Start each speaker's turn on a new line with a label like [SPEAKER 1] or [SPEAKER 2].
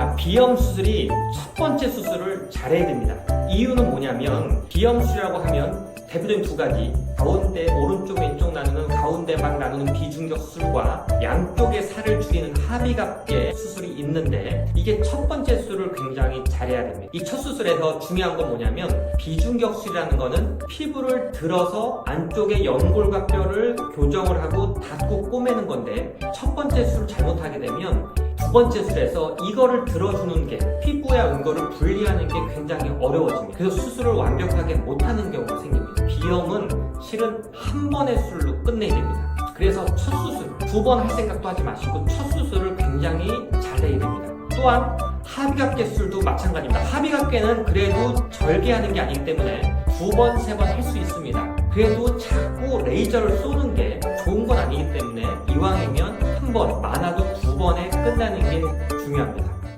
[SPEAKER 1] 자, 비염 수술이 첫 번째 수술을 잘해야 됩니다. 이유는 뭐냐면 비염 수술이라고 하면 대표적인 두 가지 가운데 오른쪽 왼쪽 나누는 가운데만 나누는 비중격 수술과 양쪽의 살을 줄이는 합의갑계 수술이 있는데 이게 첫 번째 수술을 굉장히 잘해야 됩니다. 이 첫 수술에서 중요한 건 뭐냐면 비중격 수술이라는 거는 피부를 들어서 안쪽의 연골과 뼈를 교정을 하고 닫고 꼬매는 건데 첫 번째 수술을 잘못하게 되면 두 번째 수술에서 이거를 들어주는 게 피부와 연골을 분리하는 게 굉장히 어려워집니다. 그래서 수술을 완벽하게 못하는 경우가 생깁니다. 비염은 실은 한 번의 수술로 끝내야 됩니다. 그래서 첫 수술, 두 번 할 생각도 하지 마시고 첫 수술을 굉장히 잘해야 됩니다. 또한 합의각계 수술도 마찬가지입니다. 합의각계는 그래도 절개하는 게 아니기 때문에 두 번, 세 번 할 수 있습니다. 그래도 자꾸 레이저를 쏘는 게 좋은 건 아니기 때문에 이왕이면 한 번, 많아도 두 번에 끝나는 게 중요합니다.